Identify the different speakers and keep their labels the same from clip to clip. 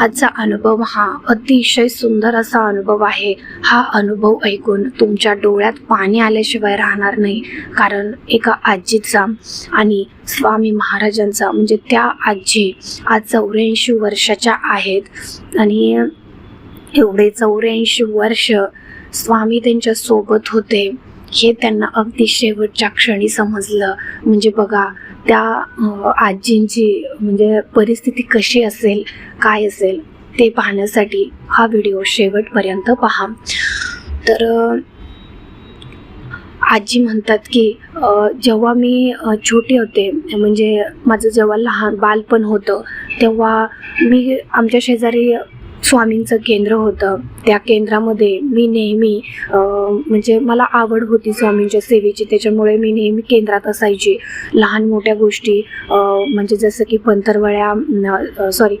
Speaker 1: आजचा अनुभव हा अतिशय सुंदर असा अनुभव आहे. हा अनुभव ऐकून तुमच्या डोळ्यात पाणी आल्याशिवाय राहणार नाही. कारण एका आजीचा आणि स्वामी महाराजांचा म्हणजे त्या आजी आज चौऱ्याऐंशी वर्षाच्या आहेत. आणि एवढे चौऱ्याऐंशी वर्ष स्वामी त्यांच्यासोबत होते. हे त्यांना अगदी शेवटच्या क्षणी समजलं. म्हणजे बघा त्या आजींची म्हणजे परिस्थिती कशी असेल काय असेल ते पाहण्यासाठी हा व्हिडिओ शेवटपर्यंत पहा. तर आजी म्हणतात की जेव्हा मी छोटे होते म्हणजे माझं जेव्हा लहान बालपण होतं तेव्हा मी आमच्या शेजारी स्वामींचं केंद्र होतं. त्या केंद्रामध्ये मी नेहमी म्हणजे मला आवड होती स्वामींच्या सेवेची. त्याच्यामुळे मी नेहमी केंद्रात असायची. लहान मोठ्या गोष्टी म्हणजे जसं की पंतरवळ्या सॉरी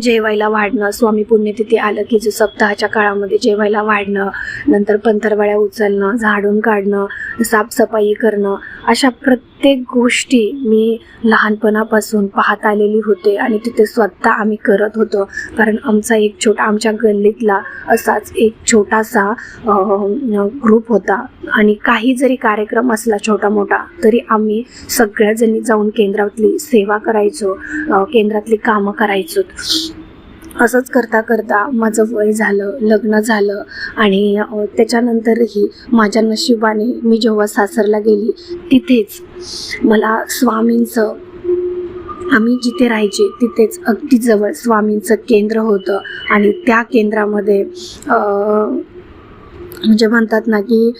Speaker 1: जेवायला वाढणं स्वामी पुण्यतिथी आलं की जो सप्ताहाच्या काळामध्ये जेवायला वाढणं नंतर पंतरवळ्या उचलणं झाडून काढणं साफसफाई करणं अशा प्रत्येक प्रत्येक गोष्टी मी लहानपणापासून पाहत आलेली होते आणि तिथे स्वतः आम्ही करत होतो. कारण आमचा एक छोटा आमच्या गल्लीतला असाच एक छोटासा ग्रुप होता. आणि काही जरी कार्यक्रम असला छोटा मोठा तरी आम्ही सगळ्याजणी जाऊन केंद्रातली सेवा करायचो केंद्रातली कामं करायचो. असंच करता करता माझं वय झालं लग्न झालं आणि त्याच्यानंतरही माझ्या नशिबाने मी जेव्हा सासरला गेली तिथेच मला स्वामींचं आम्ही जिथे राहायचे तिथेच अगदी जवळ स्वामींचं केंद्र होतं आणि त्या केंद्रामध्ये म्हणजे म्हणतात ना की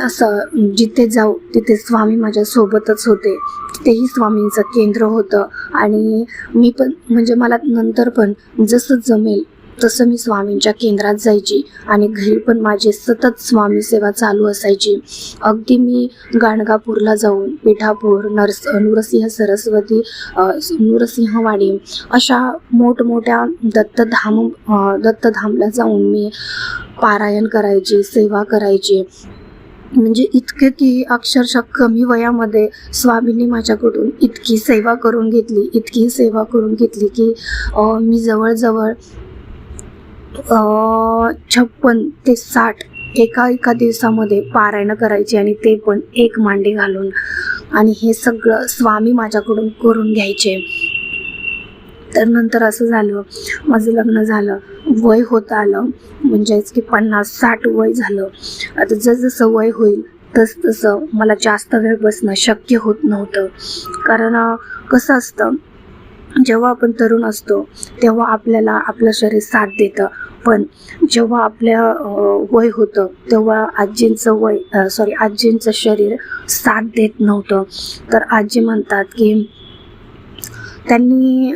Speaker 1: असं जिथे जाऊ तिथे स्वामी माझ्या सोबतच होते. तिथेही स्वामींचं केंद्र होतं. आणि मी पण म्हणजे मला नंतर पण जसं जमेल तसं मी स्वामींच्या केंद्रात जायची आणि घरी पण माझी सतत स्वामी सेवा चालू असायची. अगदी मी गाणगापूरला जाऊन पिठापूर नरस नृसिंह सरस्वती अ, नृसिंहवाडी अशा मोठमोठ्या दत्तधाम दत्तधामला जाऊन मी पारायण करायची सेवा करायची. म्हणजे इतके की अक्षरशः कमी वयामध्ये स्वामींनी माझ्याकडून इतकी सेवा करून घेतली इतकी सेवा करून घेतली की मी जवळजवळ छप्पन ते साठ एका एका दिवसामध्ये पारायण करायची आणि ते पण एक मांडी घालून. आणि हे सगळं स्वामी माझ्याकडून करून घ्यायचे. तर नंतर असं झालं माझं लग्न झालं. वय होत आलं म्हणजेच की पन्नास साठ वय झालं. आता जसजसं वय होईल तस तसं मला जास्त वेळ बसणं शक्य होत नव्हतं. कारण कसं असतं जेव्हा आपण तरुण असतो तेव्हा आपल्याला आपलं शरीर साथ देतं. पण जेव्हा आपल्या वय होतं तेव्हा आजींचं वय सॉरी आजींचं शरीर साथ देत नव्हतं. तर आजी म्हणतात की त्यांनी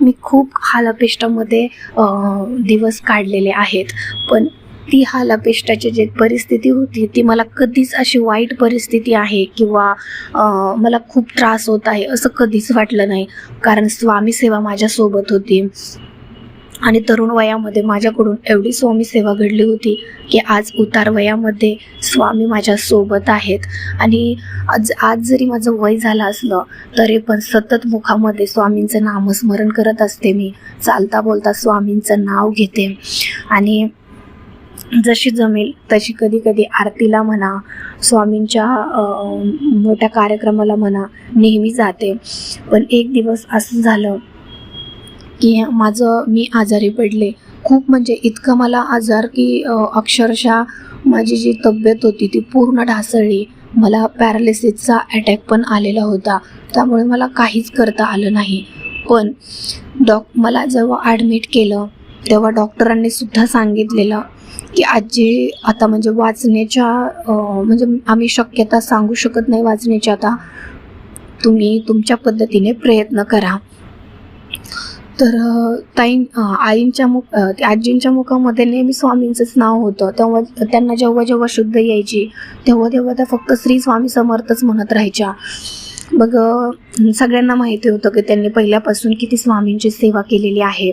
Speaker 1: मी खूप हालापेष्टामध्ये दिवस काढलेले आहेत. पण ती हालापेष्टाची जी परिस्थिती होती ती मला कधीच अशी वाईट परिस्थिती आहे किंवा मला खूप त्रास होत आहे असं कधीच वाटलं नाही. कारण स्वामी सेवा माझ्यासोबत होती. आणि तरुण वयामध्ये माझ्याकडून एवढी स्वामी सेवा घडली होती की आज उतार वयामध्ये स्वामी माझ्यासोबत आहेत. आणि आज आज जरी माझं वय झालं असलं तरी पण सतत मुखामध्ये स्वामींचं नामस्मरण करत असते मी. चालता बोलता स्वामींचं नाव घेते. आणि जशी जमेल तशी कधी कधी आरतीला म्हणा स्वामींच्या मोठ्या कार्यक्रमाला म्हणा नेहमी जाते. पण एक दिवस असं झालं की माझं मी आजारी पडले. खूप म्हणजे इतकं मला आजार की अक्षरशः माझी जी तब्येत होती ती पूर्ण ढासळली. मला पॅरालिसिसचा अटॅक पण आलेला होता. त्यामुळे मला काहीच करता आलं नाही. पण डॉक मला जेव्हा ॲडमिट केलं तेव्हा डॉक्टरांनी सुद्धा सांगितलेलं की आजी आता म्हणजे वाचण्याच्या म्हणजे आम्ही शक्यता सांगू शकत नाही वाचण्याची आता तुम्ही तुमच्या पद्धतीने प्रयत्न करा. तर ताई आईंच्या मुख आजींच्या मुखामध्ये नेहमी स्वामींचंच नाव होतं. तेव्हा त्यांना जेव्हा जेव्हा शुद्ध यायची तेव्हा तेव्हा त्या फक्त श्री स्वामी समर्थच म्हणत राहायच्या. मग सगळ्यांना माहिती होतं की त्यांनी पहिल्यापासून किती स्वामींची सेवा केलेली आहे.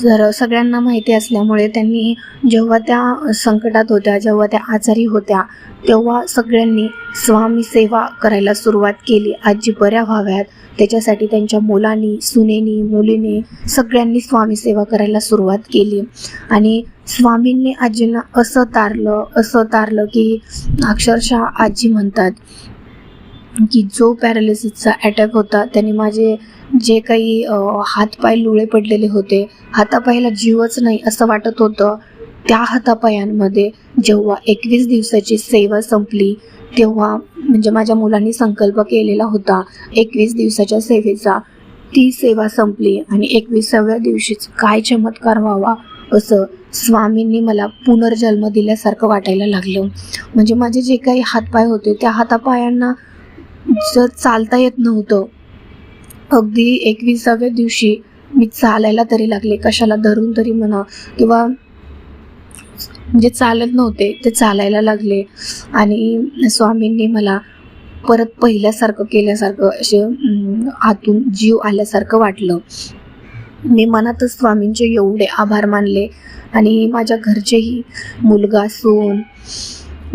Speaker 1: जर सगळ्यांना माहिती असल्यामुळे त्यांनी जेव्हा त्या संकटात होत्या जेव्हा त्या आजारी होत्या तेव्हा सगळ्यांनी स्वामी सेवा करायला सुरुवात केली. आजी बऱ्या व्हाव्यात. त्याच्यासाठी त्यांच्या मुलांनी सुनेनी मुलीने सगळ्यांनी स्वामी सेवा करायला सुरुवात केली. आणि स्वामींनी आजींना असं तारलं असं तारलं की अक्षरशः आजी म्हणतात की जो पॅरालिसिसचा अटॅक होता त्याने माझे जे काही हातपाय लुळे पडलेले होते हातापायाला जीवच नाही असं वाटत होतं. त्या हातापायांमध्ये जेव्हा एकवीस दिवसाची सेवा संपली तेव्हा म्हणजे माझ्या मुलांनी संकल्प केलेला होता एकवीस दिवसाच्या सेवेचा. ती सेवा संपली आणि एकविसाव्या दिवशीच काय चमत्कार व्हावा असं स्वामींनी मला पुनर्जन्म दिल्यासारखं वाटायला लागलं. म्हणजे माझे जे काही हातपाय होते त्या हातापायांना जर चालता येत नव्हतं. अगदी एकविसाव्या दिवशी मी चालायला तरी लागले. कशाला धरून तरी म्हणा किंवा म्हणजे चालत नव्हते ते चालायला लागले. आणि स्वामींनी मला परत पहिल्यासारखं केल्यासारखं असे आतून जीव आल्यासारखं वाटलं. मी मनातच स्वामींचे एवढे आभार मानले. आणि माझ्या घरचेही मुलगा सून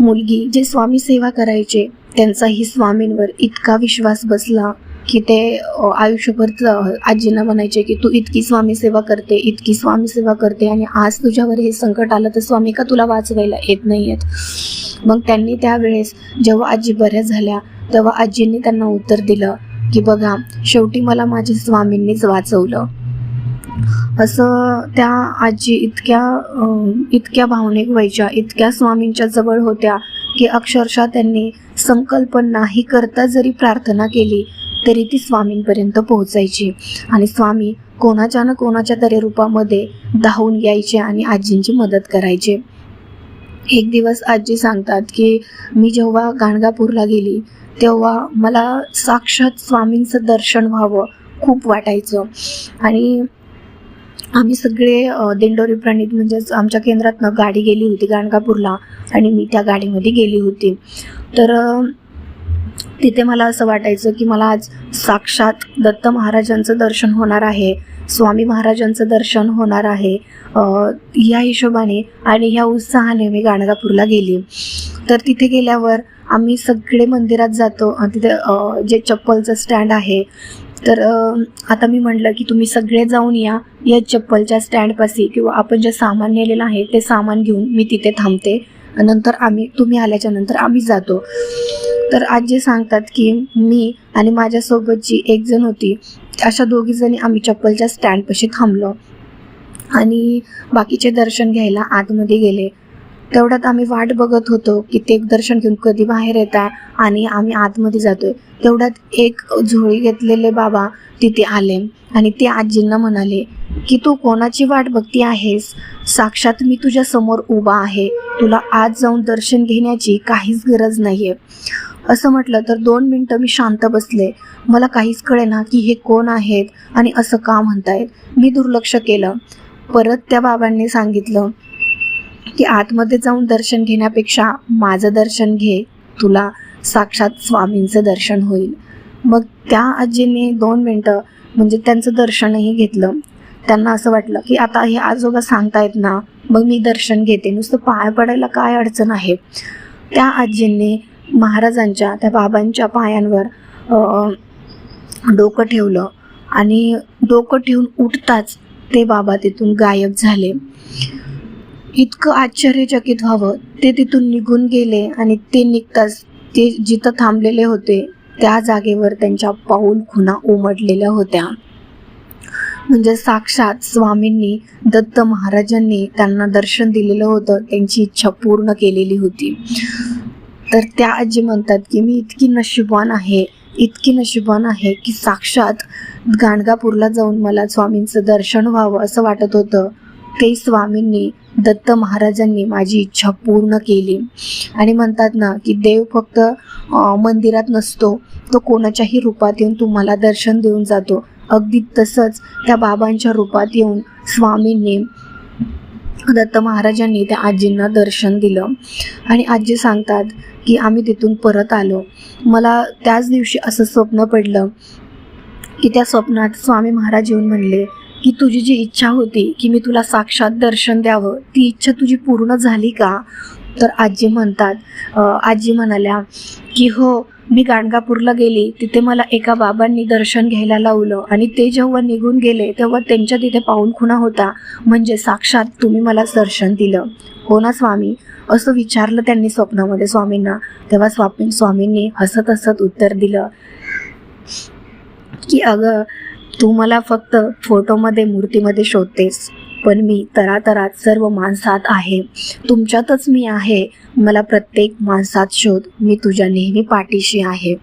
Speaker 1: मुलगी जे स्वामी सेवा करायचे त्यांचाही स्वामींवर इतका विश्वास बसला की ते आयुष्यभर आजींना म्हणायचे की तू इतकी स्वामी सेवा करते इतकी स्वामी सेवा करते आणि आज तुझ्यावर हे संकट आलं तर स्वामी का तुला वाचवायला येत नाही आहेत मग त्यांनी त्यावेळेस जेव्हा आजी बऱ्या झाल्या तेव्हा आजींनी त्यांना उत्तर दिलं की बघा शेवटी मला माझ्या स्वामींनीच वाचवलं. असं त्या आजी इतक्या इतक्या भावनिक व्हायच्या इतक्या स्वामींच्या जवळ होत्या की अक्षरशः त्यांनी संकल्प नाही करता जरी प्रार्थना केली तरी ती स्वामींपर्यंत पोहोचायची. आणि स्वामी कोणाच्या ना कोणाच्या तरी रूपामध्ये धावून यायचे आणि आजींची मदत करायचे. एक दिवस आजी सांगतात की मी जेव्हा गाणगापूरला गेली तेव्हा मला साक्षात स्वामींचं दर्शन व्हावं खूप वाटायचं. आणि आम्ही सगळे दिंडोरी प्रणित म्हणजेच आमच्या केंद्रातनं गाडी गेली होती गाणगापूरला आणि मी त्या गाडीमध्ये गेली होती. तर तिथे मला असं वाटायचं की मला आज साक्षात दत्त महाराजांचं दर्शन होणार आहे स्वामी महाराजांचं दर्शन होणार आहे ह्या या हिशोबाने आणि ह्या उत्साहाने मी गाणगापूरला गेली. तर तिथे गेल्यावर आम्ही सगळे मंदिरात जातो तिथे जे चप्पलचं स्टँड आहे तर आता मी म्हटलं की तुम्ही सगळे जाऊन या या चप्पलच्या स्टँडपाशी किंवा आपण जे सामान नेलेलं आहे ते सामान घेऊन मी तिथे थांबते. नंतर आम्ही तुम्ही आल्याच्यानंतर आम्ही जातो. तर आजी सांगतात की मी आणि माझ्यासोबतची एक जण होती अशा दोघी जणी आम्ही चप्पलच्या स्टँडपाशी थांबलो. आणि बाकीचे दर्शन घ्यायला आतमध्ये गेले. तेवढ्यात आम्ही वाट बघत होतो की ते दर्शन घेऊन कधी बाहेर येतात आणि आम्ही आतमध्ये जातोय. तेवढ्यात एक झोळी घेतलेले बाबा तिथे आले आणि ते आजींना म्हणाले की तू कोणाची वाट बघती आहेस? साक्षात मी तुझ्या समोर उभा आहे. तुला आज जाऊन दर्शन घेण्याची काहीच गरज नाहीये. असं म्हटलं तर दोन मिनटं मी शांत बसले. मला काहीच कळेना की हे कोण आहेत आणि असं का म्हणतायत. मी दुर्लक्ष केलं. परत त्या बाबांनी सांगितलं की आतमध्ये जाऊन दर्शन घेण्यापेक्षा माझं दर्शन घे तुला साक्षात स्वामींचं दर्शन होईल. मग त्या आजीने दोन मिनटं म्हणजे त्यांचं दर्शनही घेतलं. त्यांना असं वाटलं की आता हे आजोबा सांगतायत ना मग मी दर्शन घेते. नुसतं पाय पडायला काय अडचण आहे? त्या आजींनी महाराजांच्या त्या बाबांच्या पायांवर डोकं ठेवलं आणि डोकं ठेवून उठताच ते बाबा तिथून गायब झाले. इतकं आश्चर्यचकित व्हावं. ते तिथून निघून गेले आणि ते निघताच ते जिथं थांबलेले होते त्या जागेवर त्यांच्या पाऊल खुणा उमटलेल्या होत्या. म्हणजे साक्षात स्वामींनी दत्त महाराजांनी त्यांना दर्शन दिलेलं होतं त्यांची इच्छा पूर्ण केलेली होती. तर त्या आजी म्हणतात की मी इतकी नशिबान आहे इतकी नशिबान आहे की साक्षात गाणगापूरला जाऊन मला स्वामींचं दर्शन व्हावं असं वाटत होतं. ते स्वामींनी दत्त महाराजांनी माझी इच्छा पूर्ण केली. आणि म्हणतात ना की देव फक्त मंदिरात नसतो तो कोणाच्याही रूपात येऊन तुम्हाला दर्शन देऊन जातो. अगदी तसंच त्या बाबांच्या रूपात येऊन स्वामींनी दत्त महाराजांनी त्या आजींना दर्शन दिलं. आणि आजी सांगतात की आम्ही तिथून परत आलो. मला त्याच दिवशी असं स्वप्न पडलं की त्या स्वप्नात स्वामी महाराज येऊन म्हणले की तुझी जी इच्छा होती की मी तुला साक्षात दर्शन द्यावं ती इच्छा तुझी पूर्ण झाली का? तर आजी म्हणतात आजी म्हणाल्या की हो मी गाणगापूरला गेली तिथे मला एका बाबांनी दर्शन घ्यायला लावलं आणि ते जेव्हा निघून गेले तेव्हा त्यांच्या तिथे पाऊनखुणा होता म्हणजे साक्षात तुम्ही मला दर्शन दिलं. हो ना स्वामी? असं विचारलं त्यांनी स्वप्नामध्ये स्वामींना. तेव्हा स्वामी स्वामींनी हसत हसत उत्तर दिलं की अगं तू मला फक्त फोटोमध्ये मूर्तीमध्ये शोधतेस पण मी तरातरात सर्व माणसात आहे. तुमच्यातच मी आहे. मला प्रत्येक माणसात शोध. मी तुझ्या नेहमी पाठीशी आहे.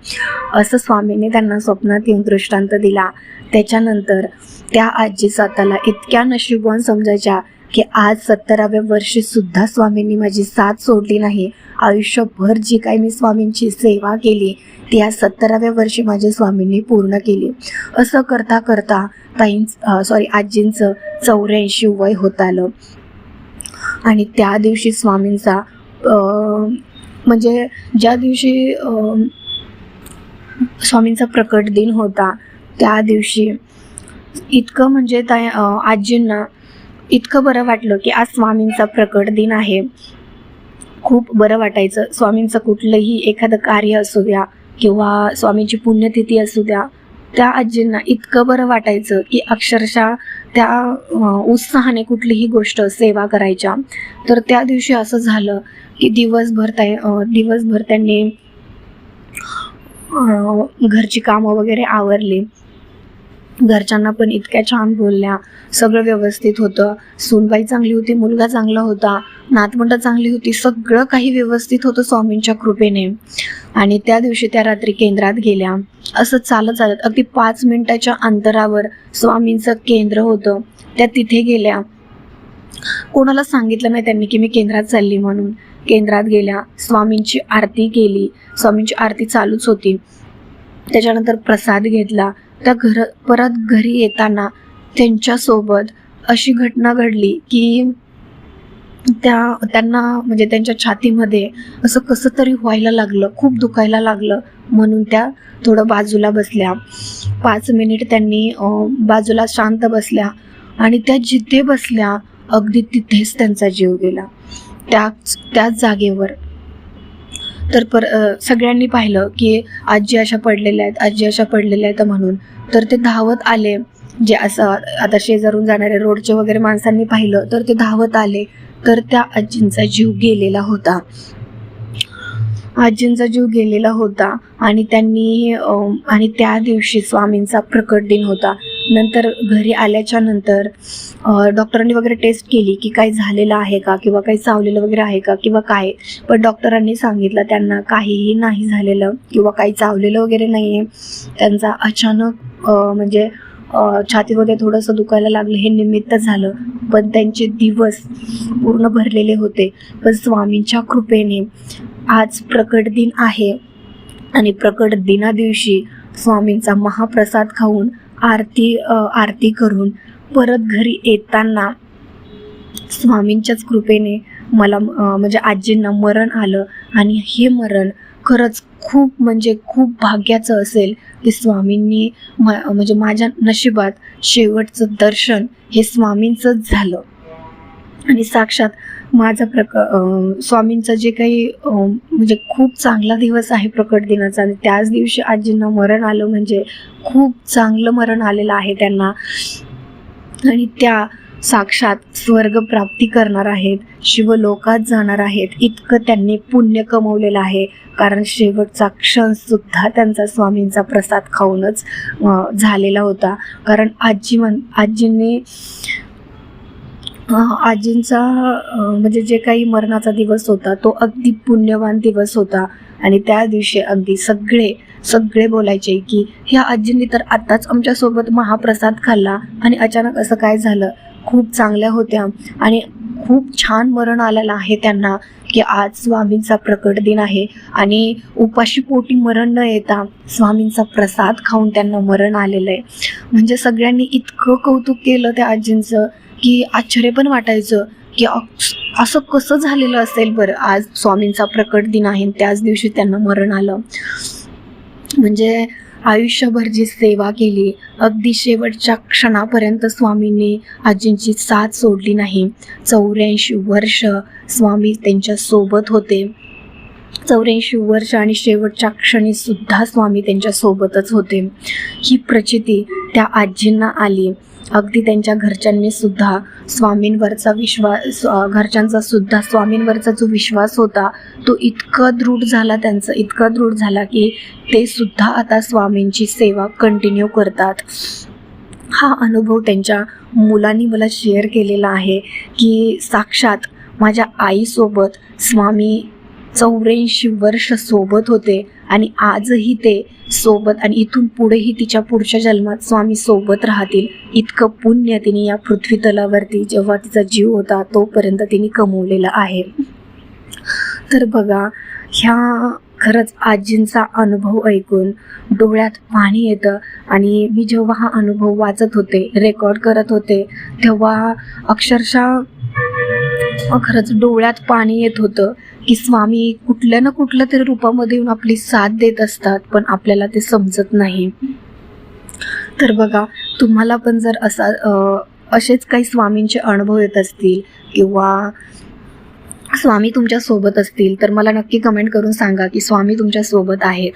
Speaker 1: असं स्वामींनी त्यांना स्वप्नात येऊन दृष्टांत दिला. त्याच्यानंतर त्या आजी स्वतःला इतक्या नशीबवान समजायच्या की आज सत्तराव्या वर्षी सुद्धा स्वामींनी माझी साथ सोडली नाही. आयुष्यभर जी काही मी स्वामींची सेवा केली ती या सत्तराव्या वर्षी माझ्या स्वामींनी पूर्ण केली. असं करता करता ताईं सॉरी आजींचं चौऱ्याऐंशी वय होत आलं. आणि त्या दिवशी स्वामींचा म्हणजे ज्या दिवशी स्वामींचा प्रकट दिन होता त्या दिवशी इतकं म्हणजे त्या आजींना इतकं बरं वाटलं की आज स्वामींचा प्रकट दिन आहे. खूप बरं वाटायचं. स्वामींचं कुठलंही एखादं कार्य असू द्या किंवा स्वामींची पुण्यतिथी असू द्या त्या आजींना इतकं बरं वाटायचं की अक्षरशः त्या उत्साहाने कुठलीही गोष्ट सेवा करायच्या. तर त्या दिवशी असं झालं की दिवसभर त्या दिवसभर त्यांनी घरची कामं वगैरे आवरली. घरच्यांना पण इतक्या छान बोलल्या. सगळं व्यवस्थित होतं. सूनबाई चांगली होती मुलगा चांगला होता. नातवंड चांगली होती सगळं काही व्यवस्थित होतं स्वामींच्या कृपेने. आणि त्या दिवशी त्या रात्री केंद्रात गेल्या. असं चालत चालत अगदी पाच मिनिटाच्या अंतरावर स्वामींचं केंद्र होतं. त्या तिथे गेल्या. कोणाला सांगितलं नाही त्यांनी की मी केंद्रात चालली म्हणून. केंद्रात गेल्या. स्वामींची आरती केली. स्वामींची आरती चालूच होती. त्याच्यानंतर प्रसाद घेतला. त्या घर परत घरी येताना त्यांच्यासोबत अशी घटना घडली की त्या त्यांना म्हणजे त्यांच्या छातीमध्ये असं कसं तरी व्हायला लागलं खूप दुखायला लागलं म्हणून त्या थोडं बाजूला बसल्या. पाच मिनिट त्यांनी बाजूला शांत बसल्या आणि त्या जिथे बसल्या अगदी तिथेच त्यांचा जीव गेला. त्याच त्याच जागेवर तर पर सगळ्यांनी पाहिलं की आजी अशा पडलेल्या आहेत आजी अशा पडलेल्या आहेत म्हणून. तर ते धावत आले जे असं आता शेजारून जाणाऱ्या रोडचे वगैरे माणसांनी पाहिलं तर ते धावत आले तर त्या आजींचा जीव गेलेला होता. आजींचा जीव गेलेला होता आणि त्यांनी आणि त्या दिवशी स्वामींचा प्रकट दिन होता. नंतर घरी आल्याच्यानंतर डॉक्टरांनी वगैरे टेस्ट केली की काही झालेलं आहे का किंवा काही चावलेलं वगैरे आहे का किंवा काय? पण डॉक्टरांनी सांगितलं त्यांना काहीही नाही झालेलं किंवा काही चावलेलं वगैरे नाही आहे त्यांचा अचानक म्हणजे छातीमध्ये थोडंसं दुखायला लागलं. हे निमित्त झालं. पण त्यांचे दिवस पूर्ण भरलेले होते. पण स्वामींच्या कृपेने आज प्रकट दिन आहे. आणि प्रकट दिना दिवशी स्वामींचा महाप्रसाद खाऊन आरती आरती करून परत घरी येताना स्वामींच्याच कृपेने मला म्हणजे आजींना मरण आलं. आणि हे मरण खरंच खूप म्हणजे खूप भाग्याचं असेल की स्वामींनी म म्हणजे माझ्या नशिबात शेवटचं दर्शन हे स्वामींचंच झालं. आणि साक्षात माझा प्रक स्वामींचं जे काही म्हणजे खूप चांगला दिवस आहे प्रकट दिनाचा आणि त्याच दिवशी आजींना मरण आलं म्हणजे खूप चांगलं मरण आलेलं आहे त्यांना. आणि त्या साक्षात स्वर्ग प्राप्ती करणार आहेत शिवलोकात जाणार आहेत. इतकं त्यांनी पुण्य कमवलेलं आहे. कारण शेवटचा क्षणसुद्धा त्यांचा स्वामींचा प्रसाद खाऊनच झालेला होता. कारण आजी म्हण आजींनी आजींचा म्हणजे जे काही मरणाचा दिवस होता तो अगदी पुण्यवान दिवस होता. आणि त्या दिवशी अगदी सगळे सगळे बोलायचे की ह्या आजींनी तर आत्ताच आमच्यासोबत महाप्रसाद खाल्ला आणि अचानक असं काय झालं? खूप चांगल्या होत्या. आणि खूप छान मरण आलेलं आहे त्यांना की आज स्वामींचा प्रकट दिन आहे. आणि उपाशी पोटी मरण न येता स्वामींचा प्रसाद खाऊन त्यांना मरण आलेलं आहे. म्हणजे सगळ्यांनी इतकं कौतुक केलं त्या आजींचं. की आश्चर्य पण वाटायचं की असं कसं झालेलं असेल बरं? आज स्वामींचा प्रकट दिन आहे त्याच दिवशी त्यांना मरण आलं. म्हणजे आयुष्यभर जी सेवा केली अगदी शेवटच्या क्षणापर्यंत स्वामींनी आजींची साथ सोडली नाही. चौऱ्याऐंशी वर्ष स्वामी त्यांच्यासोबत होते. चौऱ्याऐंशी वर्ष आणि शेवटच्या क्षणी सुद्धा स्वामी त्यांच्या सोबतच होते. ही प्रचिती त्या आजींना आली. अगदी त्यांच्या घरच्यांनी सुद्धा स्वामींवरचा विश्वास घरच्यांचा सुद्धा स्वामींवरचा जो विश्वास होता तो इतका दृढ झाला त्यांचा इतका दृढ झाला की ते सुद्धा आता स्वामींची सेवा कंटिन्यू करतात. हा अनुभव त्यांच्या मुलांनी मला शेअर केलेला आहे की साक्षात माझ्या आईसोबत स्वामी चौऱ्याऐंशी वर्ष सोबत होते आणि आजही ते सोबत आणि इथून पुढेही तिच्या पुढच्या जन्मात स्वामी सोबत राहतील. इतकं पुण्य तिने या पृथ्वी तलावरती जेव्हा तिचा जीव होता तोपर्यंत तिने कमवलेला आहे. तर बघा ह्या खरंच आजींचा अनुभव ऐकून डोळ्यात पाणी येतं आणि मी जेव्हा हा अनुभव वाचत होते रेकॉर्ड करत होते तेव्हा अक्षरशः खरंच डोळ्यात पाणी येत होतं. की स्वामी कुठल्या ना कुठल्या तरी रूपामध्ये येऊन आपली साथ देत असतात पण आपल्याला ते समजत नाही. तर बघा तुम्हाला पण जर असा असेच काही स्वामींचे अनुभव येत असतील किंवा स्वामी तुमच्यासोबत असतील तर मला नक्की कमेंट करून सांगा की स्वामी तुमच्यासोबत आहेत.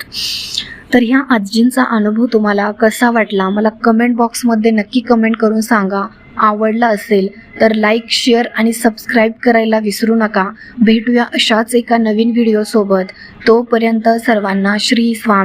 Speaker 1: तर ह्या आजींचा अनुभव तुम्हाला कसा वाटला? मला कमेंट बॉक्समध्ये नक्की कमेंट करून सांगा. आवडला असेल तर लाईक शेअर आणि सबस्क्राईब करायला विसरू नका. भेटूया अशाच एका नवीन व्हिडिओसोबत तोपर्यंत सर्वांना श्री स्वामी